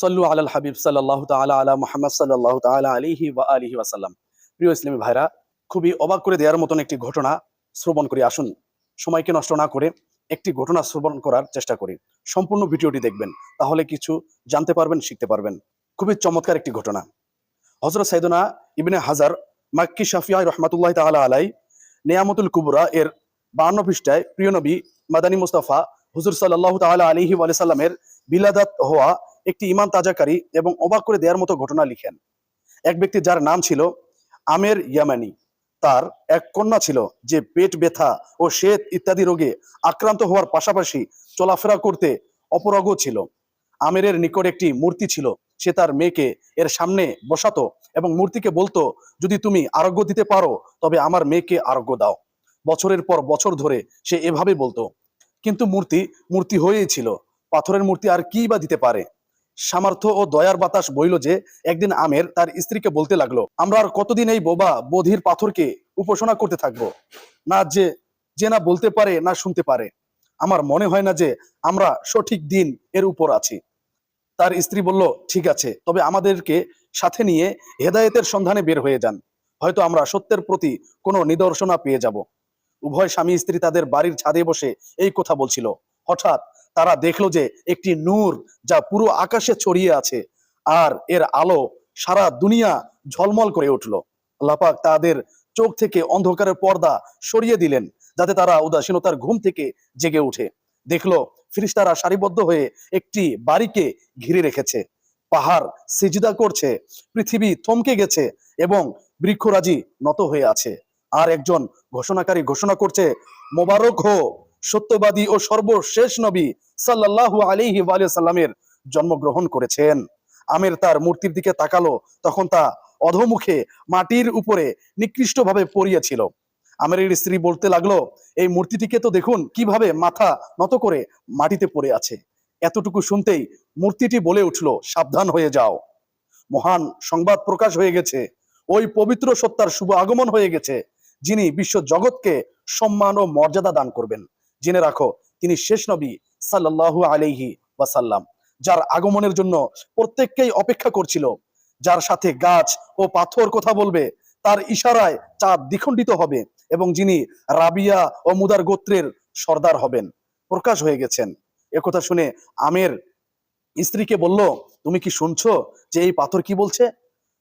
সল্লু আলাল হাবিব সাল্লাহ তাআলা আলা মুহাম্মদ সাল্লাহ তাআলা আলিহি ওয়া আলিহি ওয়াসাল্লাম। প্রিয় ইসলামী ভাইরা, খুবই অবাক করে দেওয়ার মতন একটি ঘটনা শ্রবণ করি। আসুন, সময়কে নষ্ট না করে একটি ঘটনা শ্রবণ করার চেষ্টা করি। সম্পূর্ণ ভিডিওটি দেখবেন, তাহলে কিছু জানতে পারবেন, শিখতে পারবেন। খুবই চমৎকার একটি ঘটনা। হজরত সাইদনা ইবনে হাজার মাক্কি শাফিয়াই রহমাতুল্লাহ তাআলা আলাই নিয়ামতুল কুবরা এর বান্ন পৃষ্ঠায় প্রিয় নবী মাদানী মুস্তাফা হুজুর সাল্লাহ তাআলা আলিহি ওয়া সাল্লামের বিলাদাত হওয়া একটি ইমান তাজাকারী এবং অবাক করে দেওয়ার মতো ঘটনা লিখেন। এক ব্যক্তি যার নাম ছিল আমের ইয়ামানি, তার এক কন্যা ছিল যে পেট ব্যথা ও শ্বেত ইত্যাদি রোগে আক্রান্ত হওয়ার পাশাপাশি চলাফেরা করতে অপরগ ছিল। আমেরের নিকট একটি মূর্তি ছিল, সে তার মেয়েকে এর সামনে বসাতো এবং মূর্তিকে বলতো, যদি তুমি আরোগ্য দিতে পারো, তবে আমার মেয়েকে আরোগ্য দাও। বছরের পর বছর ধরে সে এভাবে বলতো। কিন্তু মূর্তি মূর্তি হয়েই ছিল। পাথরের মূর্তি আর কি বা দিতে পারে? সামর্থ্য ও দয়ার বাতাস বইল যে একদিন আমের তার স্ত্রীকে বলতে লাগল, আমরা আর কতদিন এই বোবা বধির পাথরকে উপাসনা করতে থাকব? না যে যে না বলতে পারে, না শুনতে পারে। আমার মনে হয় না যে আমরা সঠিক দিন এর উপর আছি। তার স্ত্রী বলল, ঠিক আছে, তবে আমাদেরকে সাথে নিয়ে হেদায়েতের সন্ধানে বের হয়ে যান। হয়তো আমরা সত্যের প্রতি কোনো নিদর্শনা পেয়ে যাব। উভয় স্বামী স্ত্রী তাদের বাড়ির ছাদে বসে এই কথা বলছিল। হঠাৎ তারা দেখল যে একটি নূর যা পুরো আকাশে ছড়িয়ে আছে আর এর আলো সারা দুনিয়া ঝলমল করে উঠল। আল্লাপাক তাদের চোখ থেকে অন্ধকারের পর্দা সরিয়ে দিলেন যাতে তারা উদাসীনতার ঘুম থেকে জেগে উঠে। দেখল ফিরিস্তারা সারিবদ্ধ হয়ে একটি বাড়িকে ঘিরে রেখেছে। পাহাড় সিজদা করছে, পৃথিবী থমকে গেছে এবং বৃক্ষরাজি নত হয়ে আছে। আর একজন ঘোষণাকারী ঘোষণা করছে, মোবারক হো সত্যবাদী ও সর্বশেষ নবী সাল্লাল্লাহু আলাইহি ওয়া সাল্লামের জন্মগ্রহণ করেছেন। আমের তার মূর্তির দিকে তাকালো, তখন তা অধমুখে মাটির উপরে নিকৃষ্টভাবে পড়িয়েছিল। আমের স্ত্রী বলতে লাগল, এই মূর্তিটিকে তো দেখুন, কীভাবে মাথা নত করে মাটিতে পড়ে আছে। এতটুকু শুনতেই মূর্তিটি বলে উঠল, সাবধান হয়ে যাও। মহান সংবাদ প্রকাশ হয়ে গেছে। ওই পবিত্র সত্তার শুভ আগমন হয়ে গেছে, যিনি বিশ্ব জগৎকে সম্মান ও মর্যাদা দান করবেন। জেনে রাখো, তিনি শেষ নবী সাল্লাল্লাহু আলাইহি ওয়াসাল্লাম, যার আগমনের জন্য প্রত্যেককেই অপেক্ষা করছিল। যার সাথে গাছ ও পাথর কথা বলবে, তার ইশারায় চাঁদ দ্বিখণ্ডিত হবে এবং যিনি রাবিয়া ও মুদার গোত্রের সর্দার হবেন, প্রকাশ হয়ে গেছেন। একথা শুনে আমের স্ত্রীকে বলল, তুমি কি শুনছো যে এই পাথর কি বলছে?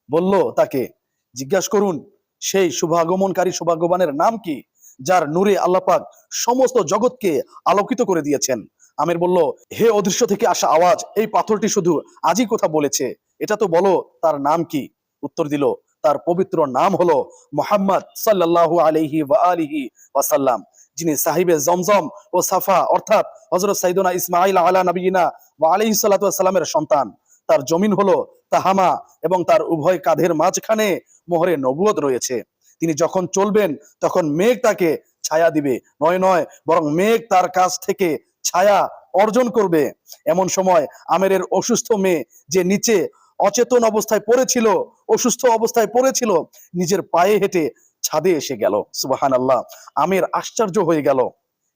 বলল তাকে, জিজ্ঞাসা করুন, সেই শুভাগমনকারী সৌভাগ্যবানের নাম কি, যার নূরে আল্লাপাক সমস্ত জগৎকে আলোকিত করে দিয়েছেন? আমের বলল, হে অদৃশ্য থেকে আসা আওয়াজ, এই পাথরটি শুধু আজই কথা বলেছে। এটা তো বলো, তার নাম কি? উত্তর দিল, তার পবিত্র নাম হলো মোহাম্মদ আলাইহি ওয়া আলিহি ওয়াসাল্লাম, যিনি সাহিবে জমজম ও সাফা, অর্থাৎ হযরত সাইদুনা ইসমাইল আলা নবীনা আলাইহিস সালাতু ওয়াসসালামের সন্তান। তার জমিন হলো তাহামা এবং তার উভয় কাঁধের মাঝখানে মোহরে নবুয়ত রয়েছে। তিনি যখন চলবেন, তখন মেঘ তাকে ছায়া দিবে। নয় নয়, বরং মেঘ তার কাছ থেকে ছায়া অর্জন করবে। এমন সময় আমেরের অসুস্থ মেয়ে যে নিচে অচেতন অবস্থায় পড়েছিল, অসুস্থ অবস্থায় পড়েছিল, নিজের পায়ে হেঁটে ছাদে এসে গেল। সুবাহান আল্লাহ আমের আশ্চর্য হয়ে গেল।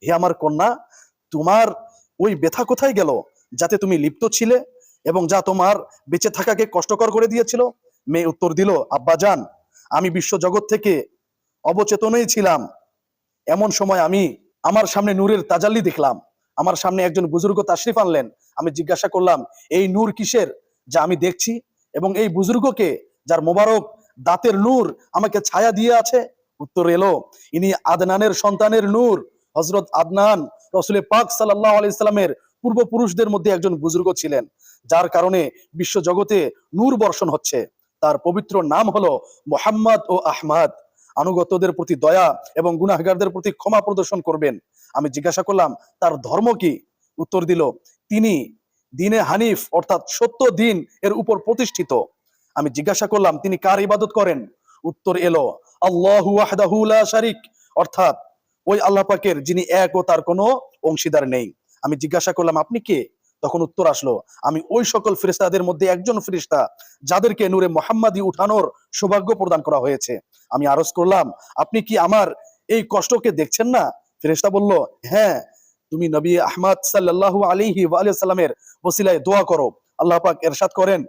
হে আমার কন্যা, তোমার ওই ব্যথা কোথায় গেল? যাতে তুমি লিপ্ত ছিলে এবং যা তোমার বেঁচে থাকাকে কষ্টকর করে দিয়েছিল? মেয়ে উত্তর দিল, আব্বা যান, আমি বিশ্ব জগৎ থেকে অবচেতনই ছিলাম। এমন সময় আমি আমার সামনে নূরের তাজাল্লি দেখলাম। আমার সামনে একজন বুজুর্গ তাশরিফ আনলেন। আমি জিজ্ঞাসা করলাম, এই নূর কিসের? যা আমি দেখছি এবং এই বুজুর্গকে যার মোবারক দাঁতের নূর আমাকে ছায়া দিয়ে আছে। উত্তর এলো, ইনি আদনানের সন্তানের নূর হজরত আদনান রসুলের পাক সাল্লাহ আলাইসাল্লামের পূর্বপুরুষদের মধ্যে একজন বুজুর্গ ছিলেন, যার কারণে বিশ্ব জগতে নূর বর্ষণ হচ্ছে। তার পবিত্র নাম হলো মোহাম্মদ ও আহমাদ। আনুগত্যদের প্রতি দয়া এবং গুনাহগারদের প্রতি ক্ষমা প্রদর্শন করবেন। আমি জিজ্ঞাসা করলাম, তার ধর্ম কি? উত্তর দিল, তিনি দিনে হানিফ, অর্থাৎ সত্য দিন, এর উপর প্রতিষ্ঠিত। আমি জিজ্ঞাসা করলাম, তিনি কার ইবাদত করেন? উত্তর এলো শারিক, অর্থাৎ ওই আল্লাহ পাকের যিনি এক ও তার কোনো অংশীদার নেই। আমি জিজ্ঞাসা করলাম, আপনি কে? তখন উত্তর আসলো, আমি ওই সকল ফেরিস্তাদের মধ্যে একজন ফেরিস্তা যাদেরকে নূরে মোহাম্মদী উঠানোর সৌভাগ্য প্রদান করা হয়েছে। আমি আরজ করলাম, আপনি কি আমার এই কষ্টকে দেখছেন না? ফেরেশতা বলল হ্যাঁ তুমি নবী আহমদ ওয়া আলিহি সাল্লামের ওসিলায় দোয়া করো, আল্লাহ পাক এরশাদ করেন।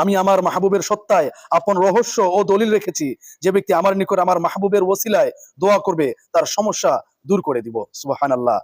আমি আমার মাহবুবের সত্তায় আপন রহস্য ও দলিল রেখেছি, যে ব্যক্তি আমার নিকট আমার মাহবুবের ওসিলায় দোয়া করবে, তার সমস্যা দূর করে দিব। সুবাহান আল্লাহ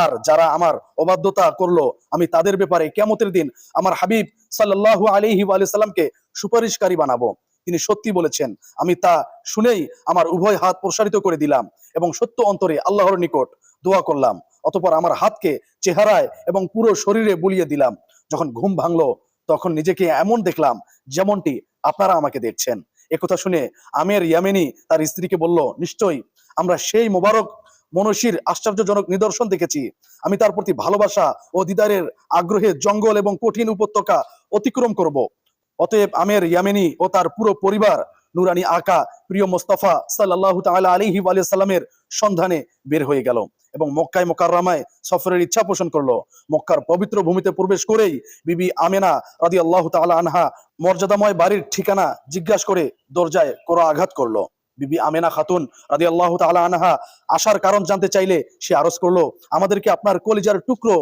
আর যারা আমার অবাধ্যতা করল, আমি তাদের ব্যাপারে কেমতের দিন আমার হাবিব সাল্লাল্লাহু আলাইহি ওয়া সাল্লামকে সুপারিশকারী বানাবো। তিনি সত্যি বলেছেন, আমি তা শুনেই আমার উভয় হাত প্রসারিত করে দিলাম এবং সত্য অন্তরে আল্লাহর নিকট দোয়া করলাম। অতপর আমার হাতকে চেহারায় এবং পুরো শরীরে বুলিয়ে দিলাম। যখন ঘুম ভাঙলো, তখন নিজেকে এমন দেখলাম যেমনটি আপনারা আমাকে দেখছেন। একথা শুনে আমের ইয়ামেনি তার স্ত্রীকে বলল, নিশ্চয়ই আমরা সেই মোবারক মনসির আশ্চর্যজনক নিদর্শন দেখেছি। আমি তার প্রতি ভালোবাসা ও দিদারের আগ্রহে জঙ্গল এবং কঠিন উপত্যকা অতিক্রম করব। অতএব আমের ইয়ামেনি ও তার পুরো পরিবার নুরানি আকা, প্রিয় মোস্তফা সাল্লাহ তালা আলিহি আলিয়া সাল্লামের সন্ধানে বের হয়ে গেল এবং মক্কায় মোকাররামায় সফরের ইচ্ছা পোষণ করল। মক্কার পবিত্র ভূমিতে প্রবেশ করেই বিবি আমেনা রাদি আল্লাহ তালা আনহা মর্যাদাময় বাড়ির ঠিকানা জিজ্ঞাসা করে দরজায় কোরা আঘাত করল। বিবি আমেনা খাতুন রাদি আল্লাহ তাআলা আনহা আসার কারণ জানতে চাইলে সে আরজ করল, আমাদেরকে আপনার কলিজার টুকরো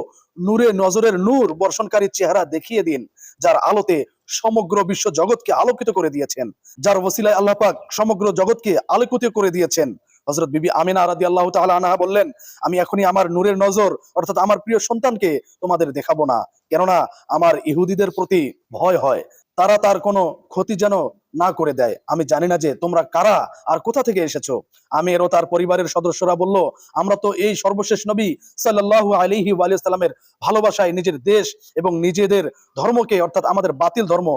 নূরে নজরের নূর বর্ষণকারী চেহারা দেখিয়ে দিন, যার আলোতে সমগ্র বিশ্ব জগৎকে আলোকিত করে দিয়েছেন, যার ওসিলায় আল্লাহ পাক সমগ্র জগৎকে আলোকিত করে দিয়েছেন। হজরত বিবি আমিনা রাদি আল্লাহ তাআলা আনহা বললেন, আমি এখনই আমার নূরের নজর, অর্থাৎ আমার প্রিয় সন্তানকে তোমাদের দেখাবো না, কেননা আমার ইহুদিদের প্রতি ভয় হয়। তারা তার কোনো ক্ষতি যেন না করে দেয়। আমি জানি না যে তোমরা কারা আর কোথা থেকে এসেছ। আমি ও তার পরিবারের সদস্যরা বলল, আমরা তো এই সর্বশেষ নবী সাল্লাল্লাহু আলিহি ওয়ালিসাল্লামের ভালোবাসায় নিজের দেশ এবং নিজেদের ধর্মকে, অর্থাৎ আমাদের বাতিল ধর্ম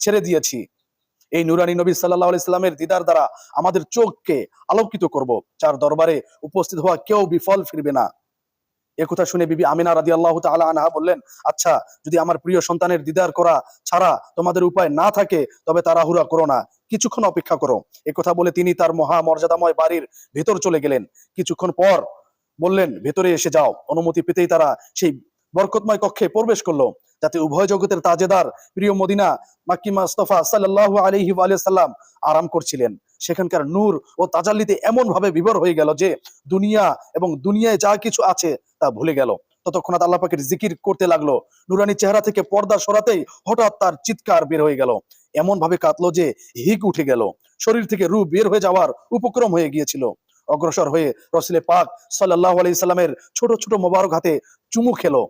ছেড়ে দিয়েছি। এই নুরানি নবী সাল্লাহ ইসলামের দিদার দ্বারা আমাদের চোখকে আলোকিত করব। যার দরবারে উপস্থিত হওয়া কেউ বিফল ফিরবে না। একথা শুনে বিবি আমিনা রাদি আল্লাহ তালা আনহা বললেন আচ্ছা যদি আমার প্রিয় সন্তানের দিদার করা ছাড়া তোমাদের উপায় না থাকে, তবে তাড়াহুড়া করো না। কিছুক্ষণ অপেক্ষা করো। একথা বলে তিনি তার মহা মর্যাদাময় বাড়ির ভেতর চলে গেলেন। কিছুক্ষণ পর বললেন, ভেতরে এসে যাও। অনুমতি পেতেই তারা সেই বরকতময় কক্ষে প্রবেশ করল, যাতে উভয় জগতের তাজেদার প্রিয় মদিনা মাক্কি মাস্তফা সাল্লাল্লাহু আলাইহি ওয়া সাল্লাম আরাম করছিলেন। সেখানকার নূর ও তাজাল্লিতে এমন ভাবে বিবর হয়ে গেল যে, দুনিয়া এবং দুনিয়ায় যা কিছু আছে তা ভুলে গেল। ততক্ষণাৎ আল্লাহ পাকের জিকির করতে লাগল। নুরানি চেহারা থেকে পর্দা সরাতেই হঠাৎ তার চিৎকার বের হয়ে গেল। এমন ভাবে কাঁদলো যে হিক উঠে গেল। শরীর থেকে রূপ বের হয়ে যাওয়ার উপক্রম হয়ে গিয়েছিল। অগ্রসর হয়ে রসিলে পাক সাল্লাহ সাল্লামের ছোট ছোট মোবারক হাতে চুমু খেলো।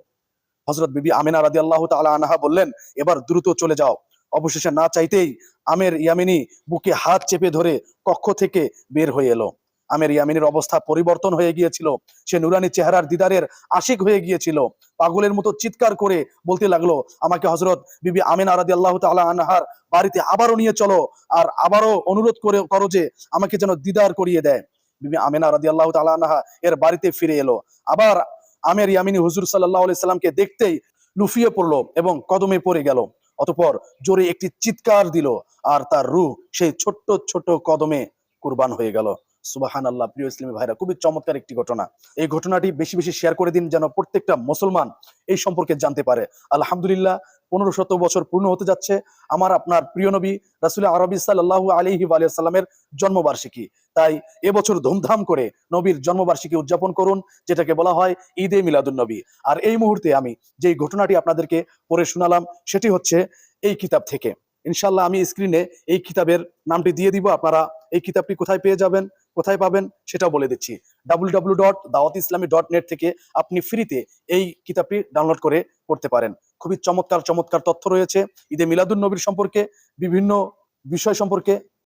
হজরত বিবি আমিনা রাদি আল্লাহ তালা আনহা বললেন, এবার দ্রুত চলে যাও। অবশেষে না চাইতেই আমের ইয়ামিনী বুকে হাত চেপে ধরে কক্ষ থেকে বের হয়ে এলো। আমের ইয়ামিনীর অবস্থা পরিবর্তন হয়ে গিয়েছিল। সে নুরানি চেহারার দিদারের আশিক হয়ে গিয়েছিল। পাগলের মতো চিৎকার করে বলতে লাগল, আমাকে হজরত বিবি আমিন রাদি আল্লাহ তালা আনহার বাড়িতে আবারও নিয়ে চলো আর আবারও অনুরোধ করে, করো যে আমাকে যেন দিদার করিয়ে দেয়। বিবি আমিনা রাদি আল্লাহ তালা আনহা এর বাড়িতে ফিরে এলো। আবার আমের ইয়ামিনী হুজুর সাল্লাহ সাল্লামকে দেখতেই লুফিয়ে পড়ল এবং কদমে পড়ে গেল। অতপর জোরে একটি চিৎকার দিল আর তার রূহ সেই ছোট্ট ছোট কদমে কুরবান হয়ে গেল। সুবাহান আল্লাহ প্রিয় ইসলামী ভাইরা, খুবই চমৎকার একটি ঘটনা। এই ঘটনাটি বেশি বেশি শেয়ার করে দিন যেন প্রত্যেকটা মুসলমান এই সম্পর্কে জানতে পারে। আলহামদুলিল্লাহ, পনেরো শত বছর পূর্ণ হতে যাচ্ছে। আমার আপনার প্রিয় নবী রাসুল আরবি সাল্লাহ আলিহি সাল্লামের জন্মবার্ষিকী। তাই এবছর ধুমধাম করে নবীর জন্মবার্ষিকী উদযাপন করুন, যেটাকে বলা হয় ঈদে মিলাদুন নবী। আর এই মুহূর্তে আমি যেই ঘটনাটি আপনাদেরকে পড়ে শোনালাম, সেটি হচ্ছে এই কিতাব থেকে। ইনশাল্লাহ আমি স্ক্রিনে এই কিতাবের নামটি দিয়ে দিব, আপনারা এই কিতাবটি কোথায় পেয়ে যাবেন, কোথায় পাবেন সেটাও বলে দিচ্ছি। W W dot Islami dot net থেকে আপনি ফ্রিতে এই কিতাবটি ডাউনলোড করে পড়তে পারেন। খুবই চমৎকার চমৎকার তথ্য রয়েছে। ঈদে মিলাদুল নবীর সম্পর্কে, বিভিন্ন বিষয় সম্পর্কে